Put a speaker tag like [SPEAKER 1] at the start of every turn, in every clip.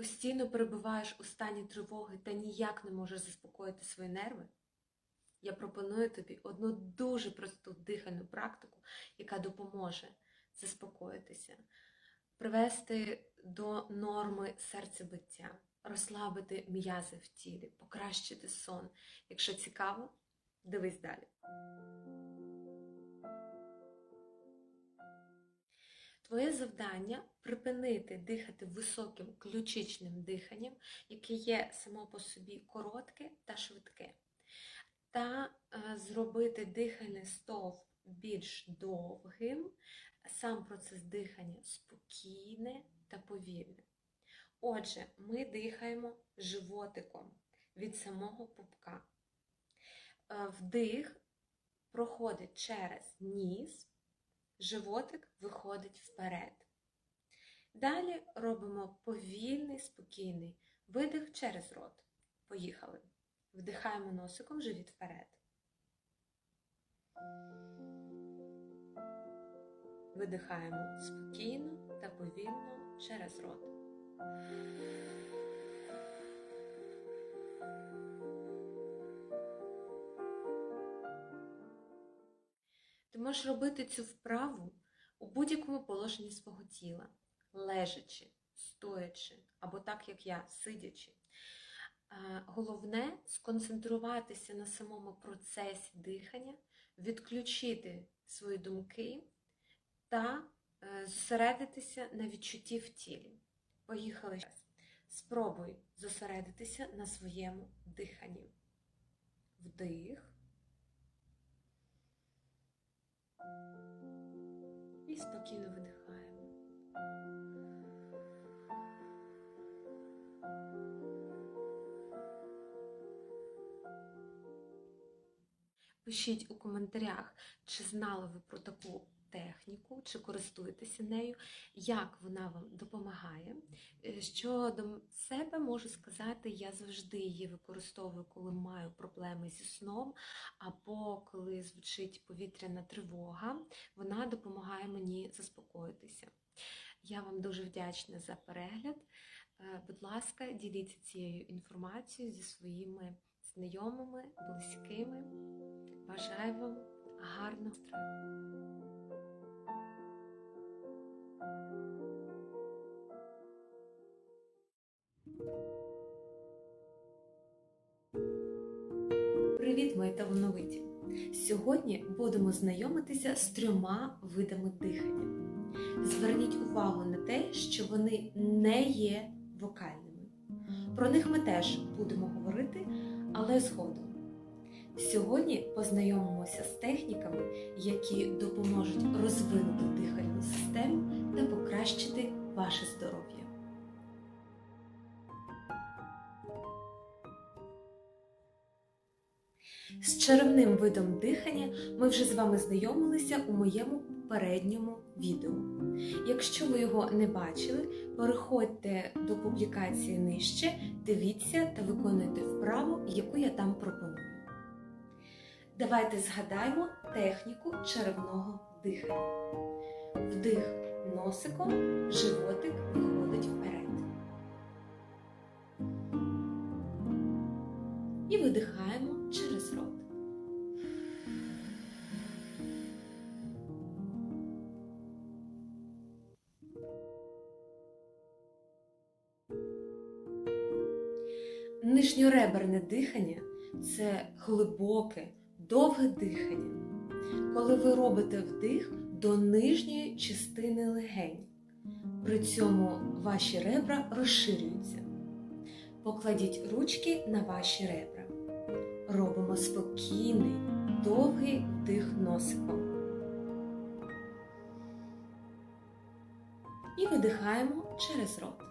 [SPEAKER 1] постійно перебуваєш у стані тривоги та ніяк не можеш заспокоїти свої нерви, я пропоную тобі одну дуже просту дихальну практику, яка допоможе заспокоїтися, привести до норми серцебиття, розслабити м'язи в тілі, покращити сон. Якщо цікаво, дивись далі. Твоє завдання припинити дихати високим ключичним диханням, яке є само по собі коротке та швидке, та е, зробити дихальний стовп більш довгим, сам процес дихання спокійне та повільне. Отже, ми дихаємо животиком від самого пупка. Е, Вдих проходить через ніс, животик виходить вперед. Далі робимо повільний, спокійний видих через рот. Поїхали. Вдихаємо носиком живіт вперед. Видихаємо спокійно та повільно через рот. Можеш робити цю вправу у будь-якому положенні свого тіла, лежачи, стоячи, або так, як я, сидячи. Головне сконцентруватися на самому процесі дихання, відключити свої думки та е, зосередитися на відчутті в тілі. Поїхали. Спробуй зосередитися на своєму диханні. Вдих. І спокійно видихаємо. Пишіть у коментарях, чи знали ви про таку техніку, чи користуєтеся нею, як вона вам допомагає. Е, Щодо себе можу сказати, я завжди її використовую, коли маю проблеми зі сном, або коли звучить повітряна тривога. Вона допомагає мені заспокоїтися. Я вам дуже вдячна за перегляд. Е, Будь ласка, діліться цією інформацією зі своїми знайомими, близькими. Бажаю вам гарного настрою. Привіт, мої талановиті! Сьогодні будемо знайомитися з трьома видами дихання. Зверніть увагу на те, що вони не є вокальними. Про них ми теж будемо говорити, але згодом. Сьогодні познайомимося з техніками, які допоможуть розвинути дихальну систему та покращити ваше здоров'я. З черевним видом дихання ми вже з вами знайомилися у моєму попередньому відео. Якщо ви його не бачили, переходьте до публікації нижче, дивіться та виконуйте вправу, яку я там пропоную. Давайте згадаємо техніку черевного дихання. Вдих носиком, животик виходить вперед. І видихаємо через рот. Нижньореберне дихання це глибоке, довге дихання. Коли ви робите вдих до нижньої частини легень, при цьому ваші ребра розширюються. Покладіть ручки на ваші ребра. Робимо спокійний, довгий вдих носиком. І видихаємо через рот.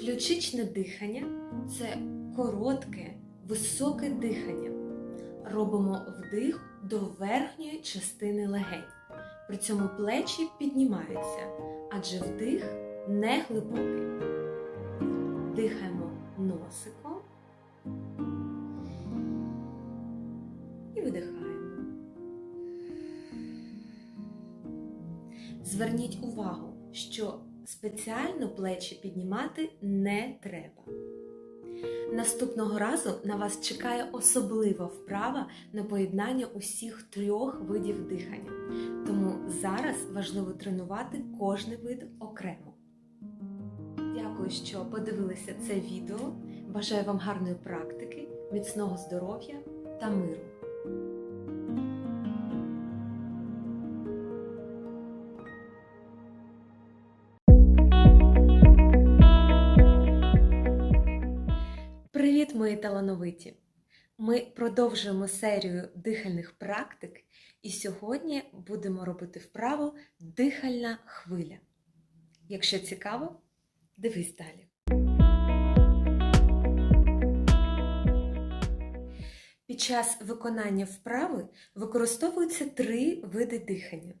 [SPEAKER 1] Ключичне дихання це коротке, високе дихання. Робимо вдих до верхньої частини легень. При цьому плечі піднімаються, адже вдих не глибокий. Дихаємо носиком і видихаємо. Зверніть увагу, що спеціально плечі піднімати не треба. Наступного разу на вас чекає особлива вправа на поєднання усіх трьох видів дихання. Тому зараз важливо тренувати кожний вид окремо. Дякую, що подивилися це відео. Бажаю вам гарної практики, міцного здоров'я та миру. Привіт, мої талановиті! Ми продовжуємо серію дихальних практик, і сьогодні будемо робити вправу дихальна хвиля. Якщо цікаво, дивись далі. Під час виконання вправи використовуються три види дихання.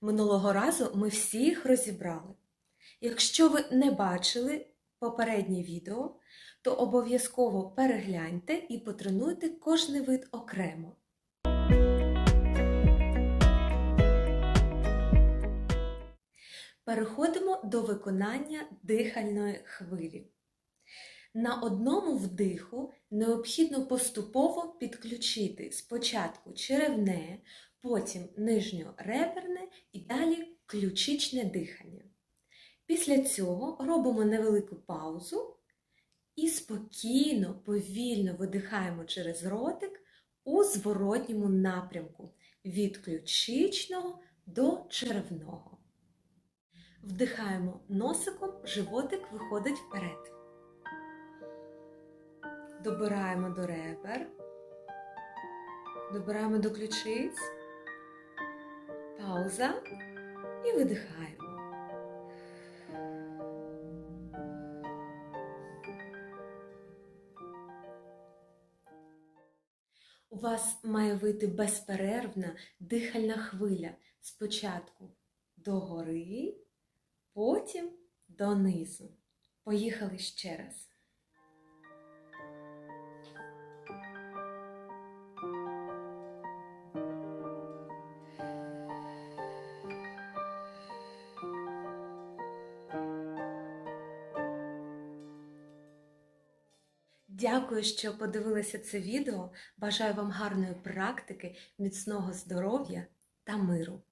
[SPEAKER 1] Минулого разу ми всі їх розібрали. Якщо ви не бачили попереднє відео, то обов'язково перегляньте і потренуйте кожний вид окремо. Переходимо до виконання дихальної хвилі. На одному вдиху необхідно поступово підключити спочатку черевне, потім нижньореберне і далі ключичне дихання. Після цього робимо невелику паузу і спокійно, повільно видихаємо через ротик у зворотньому напрямку від ключичного до черевного. Вдихаємо носиком, животик виходить вперед. Добираємо до ребер, добираємо до ключиць, пауза і видихаємо. Вас має вийти безперервна дихальна хвиля спочатку догори, потім донизу. Поїхали ще раз. Дякую, що подивилися це відео. Бажаю вам гарної практики, міцного здоров'я та миру.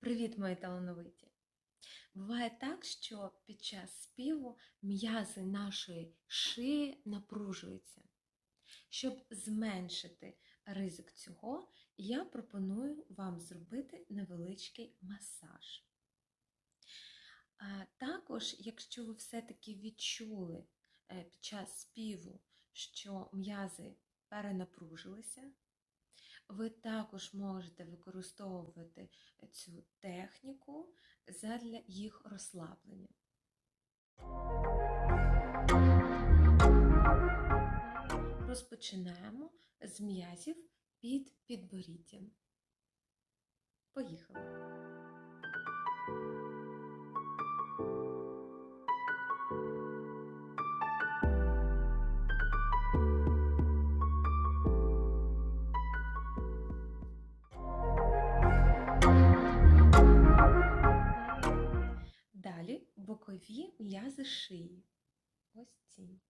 [SPEAKER 1] Привіт, мої талановиті! Буває так, що під час співу м'язи нашої шиї напружуються. Щоб зменшити ризик цього, я пропоную вам зробити невеличкий масаж. Також, якщо ви все-таки відчули е, під час співу, що м'язи перенапружилися, ви також можете використовувати цю техніку задля їх розслаблення. Розпочинаємо з м'язів під підборіддям. Поїхали. Далі бокові м'язи шиї. Ось ці.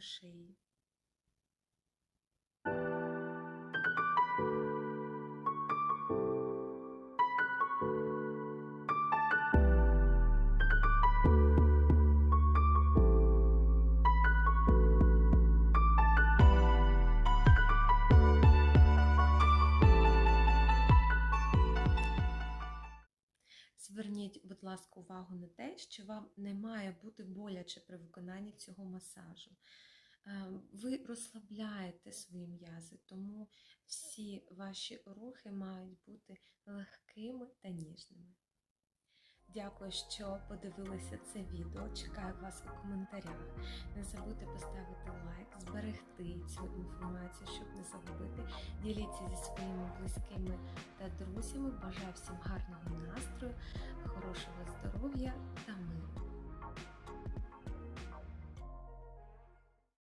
[SPEAKER 1] Шиї. Зверніть, будь ласка, увагу на те, що вам не має бути боляче при виконанні цього масажу. Е, Ви розслабляєте свої м'язи, тому всі ваші рухи мають бути легкими та ніжними. Дякую, що подивилися це відео. Чекаю вас у коментарях. Не забудьте поставити лайк, зберегти цю інформацію, щоб не загубити. Діліться зі своїми близькими та друзями. Бажаю всім гарного настрою, хорошого здоров'я та миру.